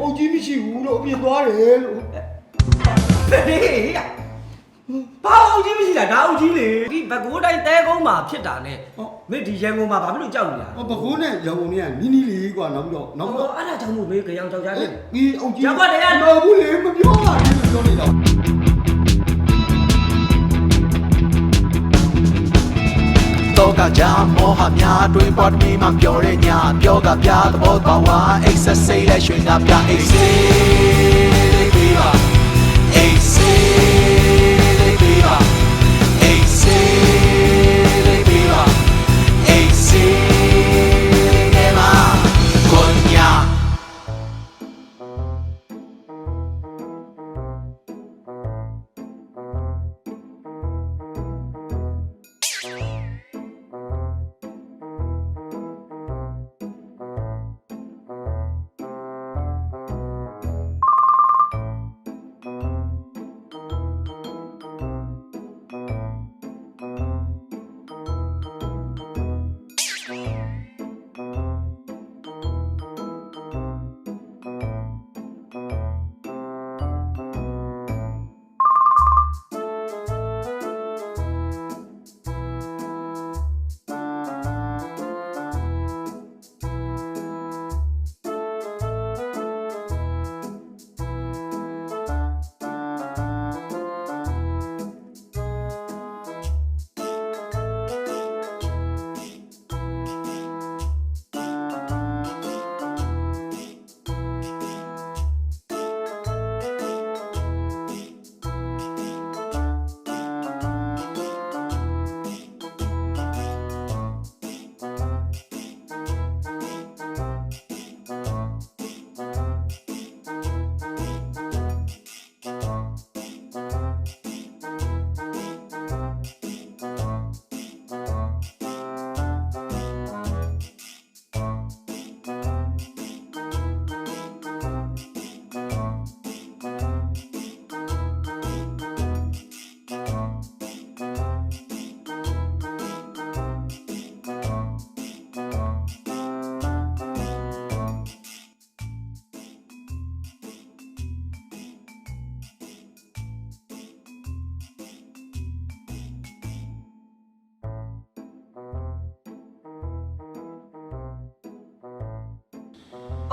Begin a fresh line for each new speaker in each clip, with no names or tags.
အုတ်ကြီးမရှိဘူးလို့အပြင်သွားတယ်လို့
ဘယ်လေဘာအုပ်ကြီးမရှိတာဒါအုပ်ကြီးလေဒီဘကိုးတိုင်းတဲကုန်းမှာဖြစ်တာနဲ့မင်းဒီရန်ကုန်မှာဘာဖြစ်လို့ကြောက်နေတာ
ဟောဘကုန်းနဲ့ရောင်ကုန်နဲ့ကနီးနီးလေးကွာနောက်ပြီးတော့နောက်ပြီး
ဟော
တော့
အဲ့ဒါကြောင့်မို့မေးကြောင်ကြောက်ကြတယ်
ဒီအုတ်ကြီး
ရောက်ပါတရား
မဟုတ်ဘူးလေမပြောပါနဲ့လို့ပြောနေတာ
တော့ကကြာမောဟများတွင်ပွားတမီမှပြောတဲ့ညာပြောကပြသဘောပါဝါအိတ်ဆက်စိတ်လက်ရွှင်ကပြအိတ်စေးလေးပါအိတ်စေး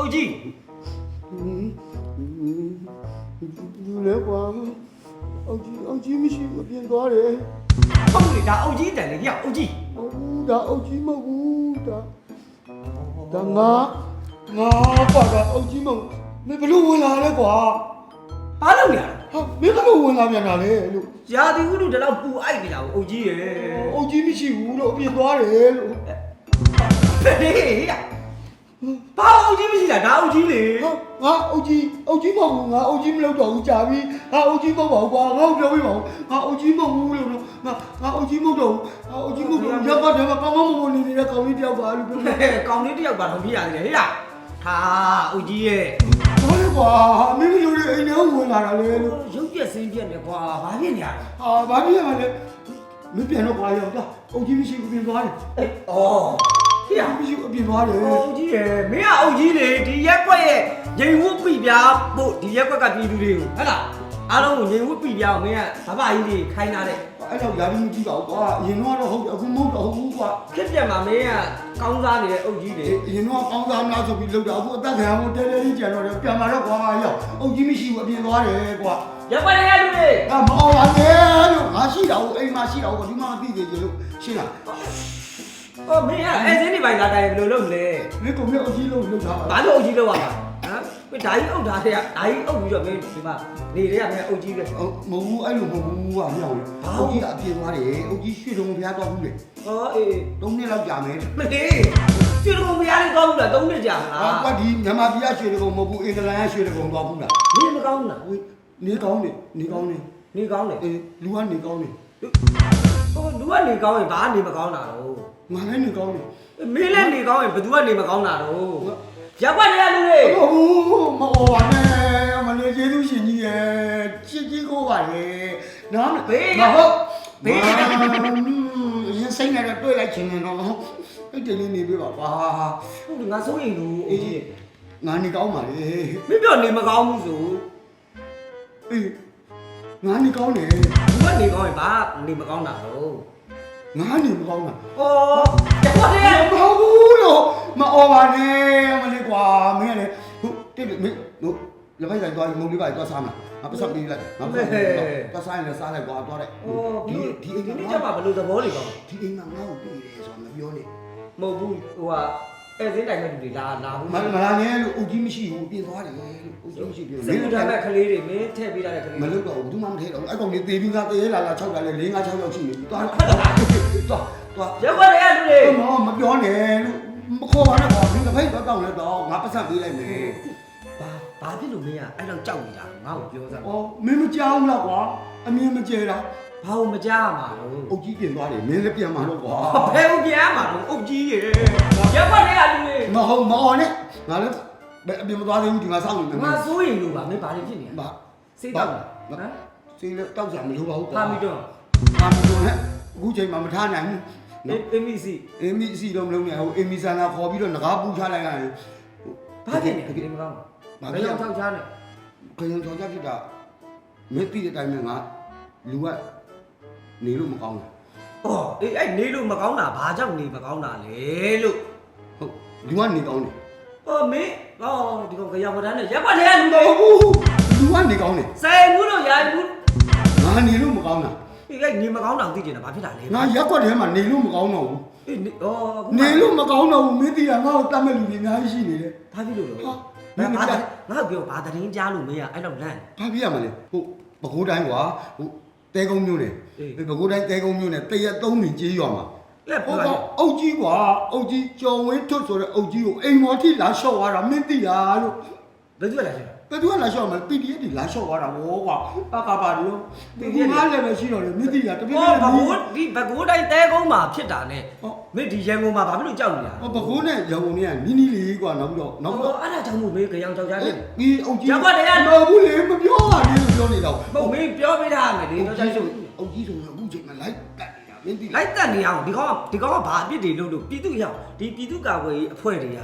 ပ်ကြီး
လူလဲကွာအုတ်ကြီးအုတ်ကြီးမရှိဘူးအပြင်သွားတယ်
ဟုတ်လေဒါအုပ်ကြီးတန်လေကြောက်အုပ်ကြီး
ဟုတ်ဘူးဒါအုတ်ကြီးမဟုတ်ဘူးဒါဒါငါငါကွာဒါအုတ်ကြီးမဟုတ်မင်းဘလို့ဝင်လာလဲကွာ
ဘာလုပ်နေရလဲ
ဟာမင်းဘလို့ဝင်လာပြန်တာလဲလို့
ရာသီဥတုတလောက်ပူအိုက်နေတာကိုအုပ်ကြီးရဲ့
အုတ်ကြီးမရှိဘူးလို့အပြင်သွားတယ်လို့
ဘယ်လေ ဘာအုပ်ကြီးမရှိတာဒါအုပ်ကြီးလေ
ဟာငါအုတ်ကြီးအုတ်ကြီးမဟုတ်ဘူးငါအုတ်ကြီးမလုပ်တော့ဘူးကြာပြီငါအုတ်ကြီးမဟုတ်ပါဘူးကွာငါ့ကိုပြောပြပါဦးငါအုတ်ကြီးမဟုတ်ဘူးလို့နော်ငါငါအုတ်ကြီးမဟုတ်တော့ဘူးငါအုတ်ကြီးမဟုတ်တော့ဘူးရပ်ပါတယ်မှာကောင်းကောင်းမွန်မွန်နေနေတဲ့ကောင်လေးတယောက်ပါလို့ပြောပြ
ကောင်လေးတယောက်ပါတော့ပြရတယ်ဟေ့လားဟာအုပ်ကြီးရဲ့
ဘာလဲကွာမင်းမလို့အိမ်ထဲဝင်လာတာလေလို့
ရုပ်ပြက်စင်းပြက်နေကွာဘာဖြစ်နေရလဲ
ဟာဘာဖြစ်ရမလဲမင်းပြန်တော့ကွာရောက်တာအုတ်ကြီးမရှိဘူးပြင်သွားတယ်
အေးဩ ဟေ့
အမရှိဘူးအပြင်သွားတယ်
အုပ်ကြီးရဲ့မင်းကအုပ်ကြီးလေဒီရက်ကွက်ရဲ့ရင်ဝတ်ပြပြဖို့ဒီရက်ကွက်ကပြည်သူတွေကိုဟဲ့လားအားလုံးကိုရင်ဝတ်ပြပြအောင်မင်းကဘာဘာကြီးတွေခိုင်းထားတဲ့
အဲ့တော့ယာရီမကြည့်ပါဘူးကွာအရင်တော့ဟုတ်တယ်အခုမဟုတ်တော့ဘူးကွာ
ခက်ပြက်မှာမင်းကကောင်းစားနေတဲ့အုပ်ကြီးတွေ
အရင်တော့ကောင်းစားမလားဆိုပြီးလောက်တာအခုအသက်ခံအောင်တဲတဲလေးကြံတော့တယ်ပြန်လာတော့ကွာရောက်အုတ်ကြီးမရှိဘူးအပြင်သွားတယ်ကွာ
ရက်ကွက်ရဲ့လူတွေ
ငါမအောင်ပါနဲ့လို့ငါရှိတာကိုအိမ်မှာရှိတာကိုဒီမှာမသိသေးဘူးလို့ရှင်းလား
ဟောမင်းကအဲစင်းတွေပိုင်လာတိုင်းဘယ်လိုလုပ်မလဲ
မင်းကောင်မအုတ်ကြီးလို့လောက်တာ
ဘာလို့အုပ်ကြီးလောက်ရမှာဟမ်မင်းဓာကြီးအုပ်ထားတဲ့ကဓာကြီးအုပ်ပြီးတော့မင်းဒီမှာနေတဲ့ကမင်းအုပ်ကြီးပဲ
ဟုတ်မဟုတ်ဘူးအဲ့လိုမဟုတ်ဘူးကွာမြောက်အုတ်ကြီးအပြင်သွားတယ်အုတ်ကြီးရွှေတုံဖျားတော့ဘူးလေ
ဟောအေး
၃နှစ်လောက်ကြာမယ်
မလေးကျွေးတော့မရလေးကောင်းဘူးလား၃နှစ်ကြာမလား
ဟာကွာဒီမြန်မာပြည်ကရွှေတုံမဟုတ်ဘူးအင်္ဂလန်ကရွှေတုံသွားဘူးလား
မင်းမကောင်းဘူးလား
ဟိုနေကောင်းနေနေကောင်းနေ
နေကောင်းတယ်
အေးလူကနေကောင်းနေ
ဟိုလူကနေကောင်းရင်ဘာနေမကောင်းတာတော့
ငါလည်းနေကောင်းနေ
မင်းလည်းနေကောင်းရင်ဘသူကနေမကောင်းတာတော့ရက်ကွက်တွေကလူတွေ
ဟုတ်ဘူးမအော်ပါနဲ့မလေးကျေးဇူးရှင်ကြီးရဲ့ချစ်ကြီးကိုပါလေနော်မဟုတ်ဘေးရင်စိတ်နဲ့တွေ့လိုက်ချင်တယ်နော်အဲ့တလေးနေပြပါကွာ
ဟုတ်တယ်ငါစိုးရိမ်လို့အုပ်ကြီး
ငါနေကောင်းပါလေ
မင်းပြောနေမကောင်းဘူးဆို
အေးငါနေကောင်းတယ်
ဘူးကနေကောင်းရင်ဘာနေမကောင်းတာတော့
ငါနေမကောင်းတာ
ဩရက်ွက်ရဲ့
မဟုတ်ဘူးလို့မအော်ပါနဲ့မလေးကွာမင်းကလေဟုတ်တိတ်မင်းတို့လက်ဖိုက်ဆိုင်သွားမုံလေးပါသွားစားမလားငါပတ်စပ်ပေးလိုက်ငါပတ်စပ်ပေးလိုက်သွားစားရင်လည်းစားလိုက်ကွာသွားလိုက်
ဩဒီ
ဒီ
ဒီ
ဒီ
အိ
အိ
မ်
မ်
က
က
ကြမှာဘယ်လိုသဘောတွေကောင်း
ဒီအိမ်ကငါ့ကိုပြည်တယ်ဆိုတာမပြောနဲ့
မဟုတ်ဘူးဟိုဟာ အဲစင်းတိုင်မဲ့လူတွေလာလာဘူး
မမလာနဲ့လို့အုတ်ကြီးမရှိဘူးပြင်သွားတယ်လို့အုတ်ကြီးမရှိပြင်
စင်ကူထားမဲ့ကလေးတွေမင်းထည့်ပေးရတဲ့ကလေး
မလုပ်တော့ဘူးဘူးမှမထဲတော့ဘူးအဲ့ကောင်လေးတေးပြီးသားတေးလာလာ6လာလေ4 5 6ရောက်ရှိနေပြီသွားသွားသွား
ရက်ွက်ရဲ့လူတွေ
မမပြောနဲ့လို့မခေါ်ပါနဲ့ကွာမင်းတစ်ဖိတ်တော့တောင်းလဲတော့ငါပတ်စံပေးလိုက်မယ်
ဘာဘာဖြစ်လို့မင်းကအဲ့လောက်ကြောက်နေတာငါ့ကိုပြောစမ်း။
အော်မင်းမကြောက်ဘူးလားကွာ။အမြင်မကျဲတာ
ဘာလို့မကြားမှာလို့။
အုတ်ကြီးပြင်သွားတယ်မင်းလည်းပြန်มาတော့ကွာ
ဘယ်ဦးပြန်မှာလို့အုတ်ကြီးရေရက်ွက်ရဲ့လူတွေ။
မဟုတ်မအောင်နဲ့ငါလည်းဘယ်အပြင်မသွားသေးဘူးဒီမှာစောင့်နေတယ်
ငါစိုးရင်လို့ပါမင်းဘာတွေဖြစ်နေလဲ။
ဘာ
စိတ်တောက်လားဟမ်
စီလည်းတောက်ကြမလို့ပါဘူးကွာ
ဖာမီတော့။
ဟာမီတော့နဲ့အခုချိန်မှမထားနိုင်ဘူး။
အေးအေးမီစီ
အင်းမီစီတော့မလုံးနဲ့ဟိုအင်းမီဆန်နာခေါ်ပြီးတော့ငကားပူချလိုက်ရတယ်
ဘာဖြစ်နေလဲမကောင်းဘယ်ရောက်ထောက်ချားနေ။
ခရင်ထောင်ချဖြစ်တာမင်းသိတဲ့အတိုင်းပဲငါလူက နေလို့မကောင်းဘူး
အော်အေးအဲ့နေလို့မကောင်းတာဘာကြောင့်နေမကောင်းတာလဲလို့။
ဟုတ်လူကနေကောင်းတယ်
အော်မင်းအော်ဒီကောင်ကြောင်မတန်းနဲ့ရက်ွက်ရဲ့လူ။တွေ
ဟုတ်ဘူးလူကနေကောင်းတယ်
ဆိုင်မှုလို့ရိုင်မှု
ငါနေလို့မကောင်းတာ
အေးအဲ့နေမကောင်းတာသိကျင်တာဘာဖြစ်တာလဲ
ငါရက်ကွက်ထဲမှာနေလို့မကောင်းတော့ဘူး
အေးနေအော်
နေလို့မကောင်းတော့ဘူးမင်းတီးတာငါ့ကိုတတ်မဲ့လူတွေအများကြီးရှိနေတယ်
ဘာဖြစ်လို့လဲ
ဟာ
ငါဘာငါပြောဘာတရင်ကြားလို့မင်းကအဲ့လောက်လန့်
ဘာပြရမလဲဟုတ်ပဲခူးတိုင်းကွာဟု တ်တဲကုန်းမျိုးနဲ့
အေး
ပဲခူးတိုင်းတဲကုန်းမျိုးနဲ့တရက်သုံးနေကြေးရွာမှာ
လက်
ဟို
ပြော
ကအုတ်ကြီးကွာအုတ်ကြီးကြော်ဝင်းထွတ်ဆိုတဲ့အုတ်ကြီးကိုအိမ်မော်ထိလာလျှော့သွားတာမင်းတီးတာလို့
ဘယ်သူလဲရှင်
ဘယ်သူကလာလျှော့မလဲ PDF တွေလာလျှော့သွားတာဟောကွာအကပါဒီရော
PDF
ငါလည်းပဲရှိတော့တယ်မင်းတီးတာတပြည့်
ဟော
တ
ဘ
ည်း
ကိုးဒီဘကိုးတိုင်းတဲကုန်းမှာဖြစ်တာနဲ့
ဟော
မင်းဒီရန်ကုန်မှာဘာဖြစ်လို့ကြောက်နေတာ
ဟောပဲခူးနဲ့ရောင်ကုန်နဲ့နီးနီးလေးကွာနောက်ပြီးတော့နောက်ပြီး
ဟော
တော့
အဲ့ဒါကြောင့်မို့မင်းကြောင်ကြောက်ကြတယ်
ဒီအုတ်ကြီး
ရက်ကွက်ထဲက
မဟုတ်ဘူးလေမပြောပါနဲ့လို့ပြောနေတော့
မဟုတ်မင်းပြောပေးထားမယ်ဒီတော့ကြောက်လို့
အုတ်ကြီးဆိုရင်အခုချိန်မှာလိုက်တက်နေတာမင်းတီး
လိုက်တက်နေအောင်ဒီကောင်ကဒီကောင်ကဘာအပြစ်တွေလုပ်လို့ပြည်သူရောက်ဒီပြည်သူကာကွယ်ရေးအဖွဲ့တွေက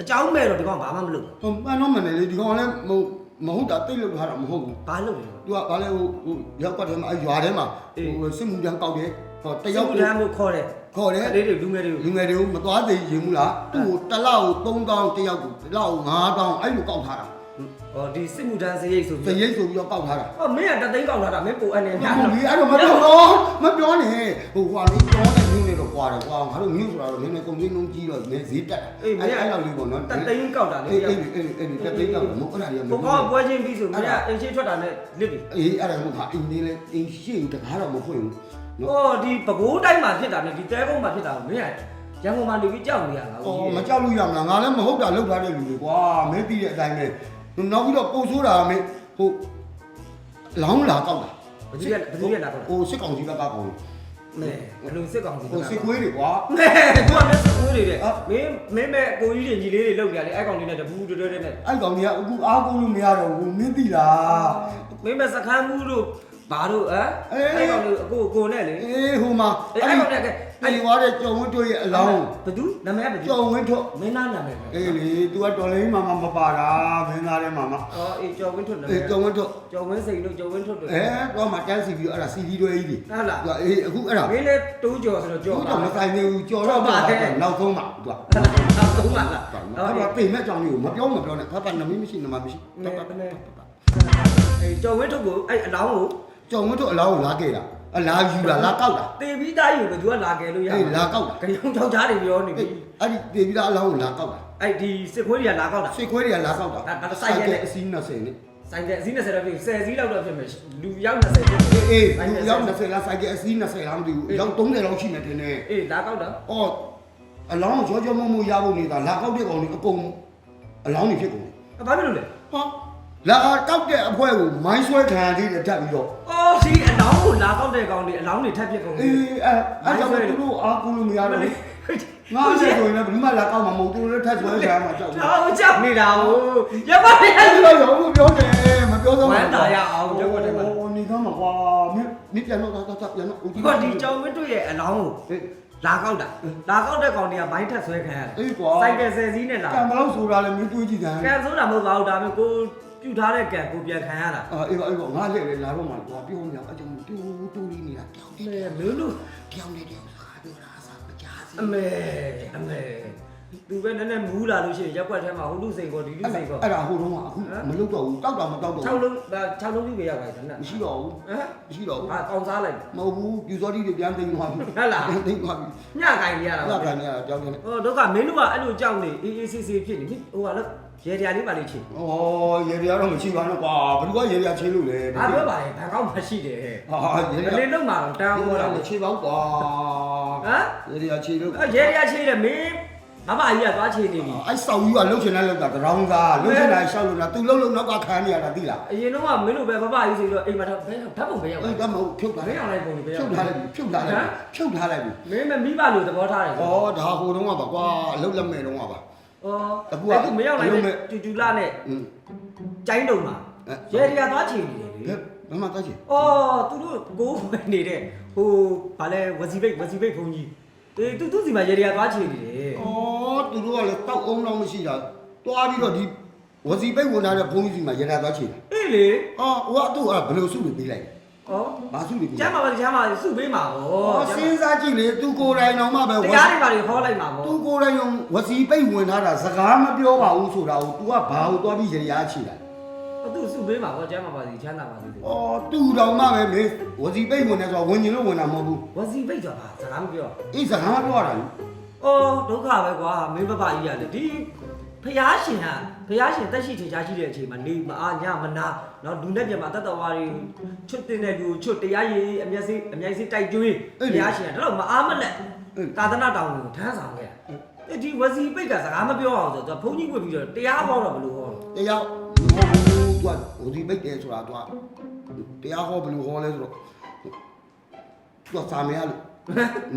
အကြောင်းမဲ့တော့ဒီကောင်ဘာမှမလုပ်
ဟိုမှန်တော့မှန်တယ်လေဒီကောင်လည်းမဟုတ်မဟုတ်တာတိတ်လို့ထားတာမဟုတ်ဘူး
ဘာလုပ်လဲ
သူကဘာလဲဟိုဟိုရောက်ကွက်ထဲမှာအဲရွာထဲမှာ
အေး
ဟိုစစ်မှုပြန်ကောက်တယ်ဟောတ
တယော
ယော
က်
က်
တန်းကိုခေါ်တယ်
ခေါ်တယ်
ကလေးတွေလူငယ်တွေကို
လူငယ်တွေကိုမသွားသေးရင်ဘူးလားသူ့ကိုတစ်လောက်3000တယောက်ကိုတစ်လောက်9000အဲ့လိုကောက်ထားတာ
ဟောဒီစစ်မှုထမ်းစရိတ်ဆို
သ
ပြီး
ရိပ်ဆိုပြီးတော့ကောက်ထားတာ
ဟောမင်းကတသိန်းကောက်လာတာမင်းပိုအနေ
မ
များ
ဟုတ်ဘူးအဲ့တော့မပြောတော့မပြောနဲ့ဟိုကွာလေးတောတဲ့မျိုးလေးတော့ကွာတယ်ကွာငါတို့မျိုးဆိုတာတော့နည်းနည်းကုန်စည်နှုန်းကြီးတော့နည်းဈေးတက်အဲ့အဲ့လောက်လေးပေါ့နော်
တသိန်းကောက်တာလေ
အေးအေးအေးအေးတက်သိန်းကောက်မဟုတ်အဲ့ဒါကြီးမ
ဘုကောပွဲချင်းပြီးဆိုမင်းကအင်ရှင်းထွက်တာနဲ့လစ်ပြီ
အေးအဲ့ဒါကအင်းလေးလေအင်းရှိတကားတော့မဖွင့်ဘူးနော်
ဟောဒီပဲခူးတိုင်းမှာဖြစ်တာနဲ့ဒီတဲကုန်းမှာဖြစ်တာကိုမင်းကရန်ကုန်မှာနေပြီးကြောက်နေရတာ
အော်မကြောက်လို့ရမလားငါလည်းမဟုတ်တာလောက်ထားတဲ့လူတွေကွာမင်းသိတဲ့အတိုင်းပဲ နောက်ပြီးတော့ပို့ဆိုးတာမင်းဟိုလောင်းလာကောက်တာ
ဘယ်သူကဘယ်သူကလာတော့
ဟိုစစ်ကောင်စီဘက်ကကောက်တယ်
မဲဘယ်လိုစစ်ကောင်စီ
ဟိုစစ်ခွေးတွေကွာ
မဲသူကလည်းစစ်ခွေးတွေတဲ့မင်းမင်းမဲ့ကိုကြီးတွေညီလေးတွေလောက်ကြတယ်အဲ့ကောင်လေးနဲ့တပူးတွဲတွဲနဲ့
အဲ့ကောင်ကြီးကအခုအားကိုးလို့မရတော့ဘူးမင်းသိလား
မင်းမဲ့စခန်းမှုတို့ဘာတို့ဟမ်အဲ့ကောင်လေးအကိုအကိုနဲ့လေ
အေးဟိုမှာ
အဲ့ကောင်နဲ့က
အဲ့ဒီဝါတဲ့ကြော်ဝင်းတို့ရဲ့အလောင်း
ဘသူနာမည်ကဘသူ
ကြော်ဝင်းတို့
မင်းသားနာမည်ပဲ
အေးလေ तू ကတော်လေးမှမမပါတာမင်းသားထဲမှာမ
အော်အေးကျော်ဝင်းထွတ်နာမ
အေး
ည်
ကြော်ဝင်းတို့
ကျော်ဝင်းစိန်တို့ကျော်ဝင်းထွတ်တို့
အဲတော့မှတန်းစီပြီးတော့အဲ့ဒါ CD တွေကြီးတွေ
ဟုတ်လား
သူကအေးအခုအဲ့ဒါ
မင်းလည်းတိုးကျော်ဆိုတော့ကျော်
သူ
ပါ
တော့မဆိုင်သေးဘူးကြော်တော့တော့နောက်ဆုံးမှသူက
နောက်ဆုံးပါလား
အဲ့ဒါပြင်မဲ့ကြောင်လေးကိုမပြောမပြောနဲ့ဖတ်ဖတ်နမမရှိနမမရှိ
နဲနဲအေးကျော်ဝင်းထွတ်ကိုအဲ့အလောင်းကို
ကြောင်ဝင်းတို့အလောင်းကိုလာခဲ့တာ အလားယူတာလာကောက်တာ
တေပြီးသားယူဘသူကလာကြလို့ရ
အေးလာကောက်တာ
ကရုံထောက်ချားတွေပြောနေပြီ
အဲ့ဒီတေပြီးသားအလောင်းကိုလာကောက်တာ
အဲ့ဒီစစ်ခွေးတွေကလာကောက်တာ
စိတ်ခွဲတွေကလာကောက်တာ
အဲ့ဒါစိုက်ရဲ့
အစီး20နဲ့
ဆိုင်ကအစည်း20လောက်ပြီ10စီးလောက်တော့ဖြစ်မယ်လူရောက်20ဖြစ်
အေးအေး
ဆိုင်က
ရောက်20လားစိုက်ကအစီး20လားမသိဘူးရောက်30လောက်ရှိနေတယ်နဲ့
အေးလာကောက်တာ
အော်အလောင်းကိုကြောကြောမုံမုံရဖို့နေတာလာကောက်တဲ့ကောင်တွေအကုန်အလောင်းတွေဖြစ်ကုန်တယ်
ဘာဖြစ်လို့လဲ
ဟာ လာကောက်တဲ့အဖွဲကိုမိုင်းဆွဲခံရသေးတယ်တက်ပြီးတော့
အော်ဒီအလောင်းကိုလာကောက်တဲ့ကောင်တွေအလောင်းတွေထပ်ဖြစ်ကုန်ပြီ
အေးအဲအဲ့ကြောင့်သူတို့အားကိုးလို့မရတော့ဘူးငါ့ရဲ့ဆိုရင်လည်းဘယ်မှလာကောက်မှာမဟုတ်သူတို့လည်းထက်ဆွဲခံမှာကြောက်ဘူး
ဟောကြောက်နေတာဟုတ်ရပါရဲ့
အဲ့လိုရောမပြောနဲ့မပြောတော့
ဝမ်းသာရအောင်ရုပ်ဝတ်ထဲမှာ
ဟိုနေသားမှာကွာမင်းမင်းပြန်တော့တော့တော့ပြန်တော့ဦးကြီး
ဟောဒီကြောင်ဝင်းတို့ရဲ့အလောင်းကို
ဟေး
လာကောက်တာလာကောက်တဲ့ကောင်တွေကဘိုင်းထက်ဆွဲခံရတယ်
အေးကွာ
စိုက်ကယ်ဆယ်စီးနဲ့လာ
ကံမလို့ဆိုတာလည်းမင်းတွေးကြည့်တယ်
ကန်ဆိုတာမဟုတ်ပါဘူးဒါပေမဲ့ကို ပြုတ်ထားတဲ့ကန်ကိုပြန်ခံရတာ
အာအေးပါအေးပါငါလည်းလေလာတော့မှကွာပြောနေအကြောင်းတူတူလေးနေတာတောင်း
အမေမင်းတို့
တောင်းနေတယ်ဟာပြောတာအစားမကြားစီ
အမေအမေသူပဲနည်းနည်းမူးလာလို့ရှိရင်ရက်ွက်ထဲမှာဟိုလူစိန်ကောဒီလူစိန်ကော
အဲ့ဒါဟိုတော့အခုမလုပ်တော့ဘူးတောက်တာမတောက်တော့
6လုံး6လုံးပြပြရပါတယ်နော်
မရှိတော့ဘူး
ဟမ်
မရှိတော့ဘူး
ဟာကောင်းစားလိုက်
မဟုတ်ဘူးပြူစောတိတွေပြန်သိမ်းသွားပြီ
ဟုတ်လား
ပြန်သိမ်းသွားပြီ
ညကင်ရတာ
အဲ့ဒါကန်နေရတာကြောက်နေတယ်
ဟိုတော့ကမင်းတို့ကအဲ့လိုကြောက်နေအေးအေးဆေးဆေးဖြစ်နေဟိဟိုကလည်း ရေတရားလေးပါလေးချင်
ဩရေပြားတော့မရှိပါနဲ့ကွာဘယ်သူကရေပြားချင်းလို့လဲ
အားပြောပါလေဘန်ကောက်မှာရှိတယ်
ဟာရေ
မ
ပြား
လေးလုံးမှာတော့တန်း
ဟို
ဟော
က
တာ
လည်းခြေပေါင်းကွာ
ဟမ်
ရေပြားခြေလို့
အဲ့ရေတရားချေးတယ်မင်းမမကြီးကသွားချေးနေပြီ
အဲ့ဆောက်ကြီးကလှုပ်ချင်တဲ့လှုပ်တာတရောင်းသားလှုပ်ချင်တာရှောက်လို့လားသူလှုပ်လို့နောက်ကခံနေရတာသိလား
အရင်တော့ကမင်းတို့ပဲမမကြီးဆိုတော့အိမ်မှာတော့ဘယ်ဓာတ်ပုံပဲရောက်
အဲ့ဒါမဟုတ်ဖြုတ်ထား
မင်းအောင်လိုက်ပုံပဲ
ဖြု
ရောက်
တ်ထားလိုက်ပြီဖြုတ်ထားလိုက်ပြီဖြုတ်ထားလိုက်ပြီ
မင်းမမိဘလို့သဘောထားတယ်
ဩဒါဟိုတုန်းကပါကွာလှုပ်လက်မဲ့တုန်းကပါ
ဩ
အခုက
အဲ့သူမရောက်လိုက်
ဘယ်လို
တဲ့
မဲ့
ကျူကျူလာနဲ့
อืม
ကျိုင်းတုံမှာ
အဲ
ရေတရားသွားချေးနေတယ်လေ
ဘယ်မှာတက်ချင်
အော်သူတို့ကိုးဝင်နေတဲ့ဟိုဗာလဲဝစီဘိတ်ဝစီဘိတ်ဘုံကြီးအေးသူသူစီမှာရေတရားသွားချေးနေတယ်
ဩသူတို့ကလည်းတောက်အောင်တော့မရှိတာတွားပြီးတော့ဒီဝစီပိတ်ဝင်လာတဲ့ဘုန်းကြီးစီမှာရေနာသွားချင်
အေးလေ
အော်ဟိုကသူ့ကဘယ်လိုစုလို့ပေးလိုက်
ဩ
ဘာစုလို့ပေး
ကျမ်းပါပါကျမ်းပါစုပေးမှာဗော
ဩစဉ်းစားကြည့်လေသူကိုယ်တိုင်တော့မှပဲ
တရားတွေပါတွေဟောလိုက်မှာဗော
သူကိုယ်တိုင်用ဝစီပိတ်ဝင်ထားတာစကားမပြောပါဘူးဆိုတာကို तू ကဘာလို့တွားပြီးရေရာချီလိုက်
သူစုပေးမှာဗောကျမ်းပါပါစီချမ်းသာပါစီ။
အော်သူ့တော်မှပဲမေဝစီပိတ်ဝင်နေဆိုတော့ဝင်ကျင်လို့ဝင်တာမဟုတ်ဘူး
ဝစီဘိတ်ဆိုတာစကားမပြော။
အေးစကားပြောရတာလေ
အော်ဒုက္ခပဲကွာမင်းပပကြီးရတယ်ဒီ ဖျားရှင်ကဖျားရှင်တက်ရှိချေချာရှိတဲ့အချိန်မှာနေမအားညမနာเนาะလူနဲ့ပြန်မှာတတ်တော်ဝါတွေချွတ်တင်တဲ့လူချွတ်တရားရည်အမျက်စိအမြိုက်စိတိုက်ကျွေးဖျားရှင်ကတော့မအားမနဲ့သာသနာတောင်းကိုထမ်းဆောင်ခဲ့တာဒီဝစီပိတ်ကစကားမပြောအောင်ဆိုတော့ဘုန်းကြီးဝင်ပြီးတော့တရားဟောတော့ဘယ်လိုဟောလဲ
တရားဟောဘူးသူကဝစီပိတ်တယ်ဆိုတာသူကတရားဟောဘယ်လိုဟောလဲဆိုတော့သူကစာမေရလို့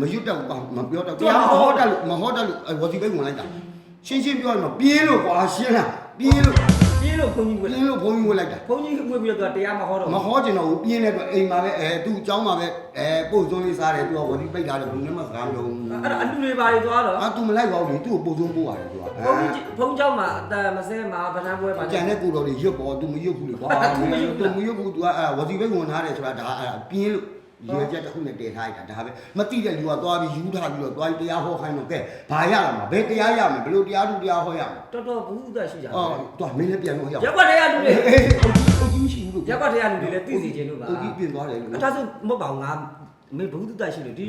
မရွတ်တော့မပြောတော့တရားဟောတတ်လို့မဟောတတ်လို့ဝစီပိတ်ဝင်လိုက်တာ ရှင်းရှင်းပြောရရင်ပြင်းလို့ကွာရှင်းလားပြင်းလို့
ပြင်းလို့ဘုန်းကြီးဝတ်
ပြင်းလို့ဘုန်းကြီးဝင်လိုက်တာ
ဘုန်းကြီးဝတ်ပြီးတော့တရားမဟောတော့
မဟောကျင်တော့ဘူးပြင်းတဲ့အတွက်အိမ်မှာပဲအဲသူ့အเจ้าမှာပဲအဲပို့စွန်းလေးစားတယ်သူကဝစီပိတ်ထားတယ်ဘယ်လိုမှစကားမပြောဘူး
အဲ့ဒါအလူတွေပါတွေသွားတော့
အာသူမလိုက်ပါဘူးလေသူ့ကိုပို့စွန်းပို့ရတယ်သူက
ဘုန်းကြီးဘုန်းเจ้าမှာအတမစဲမှာဗဏ္ဍပွဲပါ
ကျန်တဲ့ကိုတော်တွေရွတ်ပေါ်သူမရွတ်ဘူးလေကွာ
သူမရွတ်ဘူးလား
သူမရွတ်ဘူးသူကအဲဝစီပိတ်ဝင်ထားတယ်ဆိုတာဒါအဲပြင်းလို့ ရွေချက်တစ်ခုနဲ့တည်ထားရတာဒါပဲမတိတဲ့လူကသွားပြီးယူထားပြီးတော့သွားပြီးတရားဟောခိုင်းတော့ကဲဘာရလာမှာဘယ်တရားရမှာဘယ်လိုတရားသူတရားဟောရမှာ
တော်တော်ဘူးသက်ရှိကြတယ်
အော်သွားမင်းလည်းပြန်လို့ရ
ရက်ကွက်တရားလူတွေ
အေးဟုတ်ကြီးမရှိဘူးလို့
ရက်ကွက်တရားလူတွေလည်းသိစီခြင်းလို့ပါ
ဟုတ်ကြီးပြင်သွားတယ်လို့
အထားဆိုမဟုတ်ပါဘူးငါမင်းဘူးသက်ရှိလို့ဒီ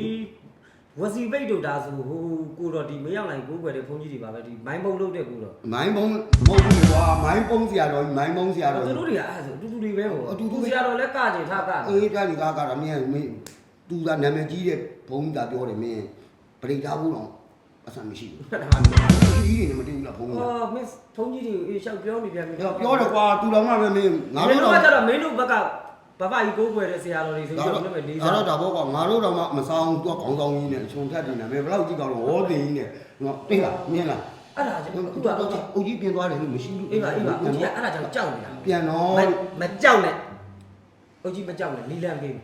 ဝစီပိတ်တို့ဒါဆိုဟိုကိုတော်ဒီမရောက်နိုင်ကိုယ်ွယ်တဲ့ဘုန်းကြီးတွေပါပဲဒီမိုင်းပုံလုပ်တဲ့ကိုတော်
မိုင်းဘုံမဟုတ်ဘူးကွာမိုင်းပုံးစရာတော်မိုင်းပုံးစရာတော်
သူတို့တွေကအဲ့ဒါဆိုအတူတူတွေပဲဟို
အတူတူပဲ
ဆရာတော်လည်းကကြင်ထားက
အေးတိုင်းကားကတော့မင်းမင်းသူကနာမည်ကြီးတဲ့ဘုံကြီးကပြောတယ်မင်းပရိသတ်ဘူးတော့အဆန်မရှိဘူး
ဒါမှမဟုတ်
ကြီးကြီးနေမတည်ဘူးလားဘုံကြီး
အော်မင်းဘုန်းကြီးတွေအေးလျှောက်ပြောနေပြန်ပြီ
တော့ပြောတယ်ကွာသူတော်မှပဲမင်းငါ
မင်း
တို့
တို့
တော့
ကတော့မင်းတို့ဘက်က ဘဘကြီးကိုယ်ွယ်တဲ့ဆရာတော်တွေဆို
ဒါ
တော့
တော့
လည်းပဲလေး
ဒါ
စား
တော့ဒါဘောကငါတို့တော့မှမဆောင်သူကခေါင်းဆောင်ကြီးနဲ့ခြုံထက်တင်တယ်မင်းဘယ်လောက်ကြည့်ကောင်းလို့ဟောတင်ကြီးနဲ့နော်သိလားမြင်လား
အဲ့ဒါကြောင့်
သူ
ခု
က
တော့
တော့အုတ်ကြီးပြင်သွားတယ်လို့မရှိဘူး
အေးပါအေးပါဦးကြီးကအဲ့ဒါကြောင့်ကြောက်နေတာ
ပြန်တော့
မမကြောက်နဲ့ဦးကြီးမကြောက်နဲ့လီလန်ပေး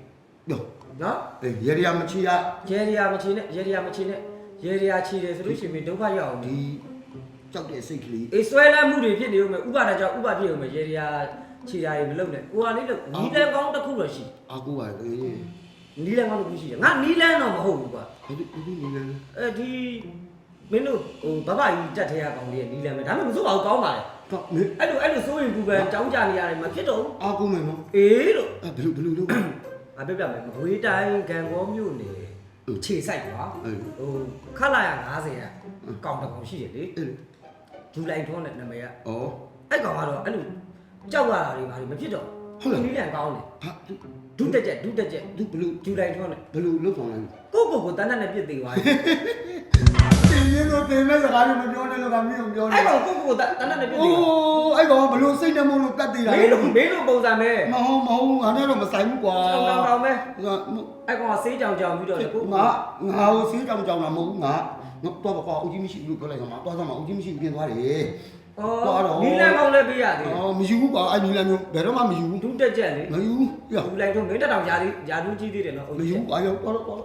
ပြော
နော်
အေးရေရမချီရ
ရေရီယာမချီနဲ့ရေရီယာမချီနဲ့ရေရီယာချီတယ်ဆိုလို့ရှိရင်ဒုက္ခရောက်အောင်
ဒီကြောက်တဲ့စိတ်ကလေး
အေးဆွဲလန်းမှုတွေဖြစ်နေဦးမယ်ဥပါဒကြောင့်ဥပါဖြစ်ဦးမယ်ရေရီယာ ချီတာတွေမလုပ်နဲ့ဟိုဟာလေးလို့နီလန်ကောင်းတစ်ခုတော့ရှိ
အာကူပါလေဘယ်
နီလန်ကောင်းတစ်ခုရှိတယ်ငါနီလန်တော့မဟုတ်ဘူးကွာ
ဒီဒီနေလဲ
အဲဒီမင်းတို့ဟိုဘဘကြီးတက်ထဲရကောင်လေးရဲ့နီလန်ပဲဒါပေမဲ့မစိုးပါဘူးကောင်းပါလေ
တော့မင်း
အဲ့လိုအဲ့လိုစိုးရင်ကူကန်တောင်းကြနေရတယ်မဖြစ်တော့ဘူး
အာကူမယ်နော်
အေးလို့
အဲဘယ်လိုဘယ်လိုလုပ်
ငါပြပြမယ်မကွေးတိုင်းဂံကောမြို့နယ်ခြေဆိုင်ကွာ
အေး
ဟိုခလာရ90ရကောင်တစ်ကောင်ရှိတယ်လေ
အေး
ဂျူလိုင်ထွန်းတဲ့နာမည်က
ဩ
အဲ့ကောင်ကတော့အဲ့လို ကြောက်ရတာတွေဘာတွေမဖြစ်တော့
ဟုတ်လား
နီးလန်ကောင်းတယ်
ဟာသူ
ဒုတက်ချက်ဒုတက်ချက်
သူဘယ်လို
ဂျူလိုင်ထွန်းတဲ့
ဘယ်လိုလုပ်ဆောင်လဲ
ကိုကိုကိုတန်းတန်းနဲ့ပြစ်သေးသွားတယ်
တင်ရင်တော့တင်မဲ့စကားတွေမပြောနဲ့လို့ကမင်းကိုပြောနေ
အဲ့ကောင်ကိုကိုကိုတန်းတန်းနဲ့ပြစ်
အို
သေးသွားး
အဲ့ကောင်ဘယ်လိုစိတ်နဲ့မို့လို့တတ်သေးတာ
မင်းတို့မင်းတို့ပုံစံပဲ
မဟုတ်မဟုတ်ငါနဲ့တော့မဆိုင်ဘူးကွာ
တောင်းတောင်းတောင်းပဲ
ငါ
အဲ့ကောင်ကဆေးကြောင်ကြောင်ပြီးတော့လေကို
ငါငါကိုစီးတောင်ကြောင်တာမဟုတ်ဘူးငါငါတော့ကွာအူကြီးမရှိဘူးလို့ပြောလိုက်မှာတော့ဆမ်းမှာအူကြီးမရှိဘူးပြင်သွားတယ်
အော်နီးလန်ကောင်းလည်းပေးရသေးတယ်
အော်မယူဘူးကွာအဲ့နီလာမျိုးဘယ်တော့မှမယူဘူး
ဒုတက်ချက်လေ
မယူဘူးရ
ဂျူလိုင်ထွန်းမင်းတက်တောင်ယာသေးယာဒူးကြီးသေးတယ်နော်
မယူဘူးကွာရောတော့တော့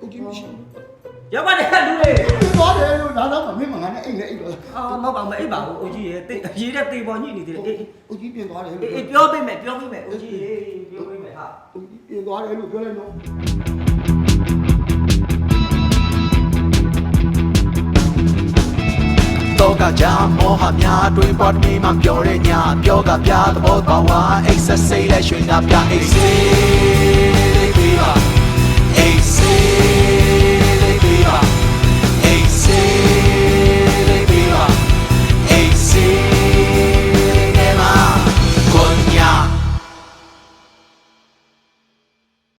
အူကြီးမရှိဘူး
ရောက်ပါတယ်လူလေး
သွားတယ်လို့လာတော့မင်းမငါနဲ့အိမ်နဲ့အိမ်တော့
အာမဟုတ်ပါဘူးမအိပ်ပါဘူးအိုကြီးရေတိတ်အရေးတဲ့တေပေါ်ညှိနေသေးတယ်အေး
အိုကြီးပြင်သွားတယ်
အေးအေးပြောပေးမယ်ပြောပေးမယ်အိုကြီးရေပြောပေးမယ်ဟာ
အိုကြီးပြင်သွားတယ်လို့ပြောလိုက်
တော့ ကကြမောဟများတွင်ပွားတမီမှပြောတဲ့ညပြောကပြသဘောပါဝါအိတ်ဆက်စိတ်လဲရွှင်ကပြအိတ်စေး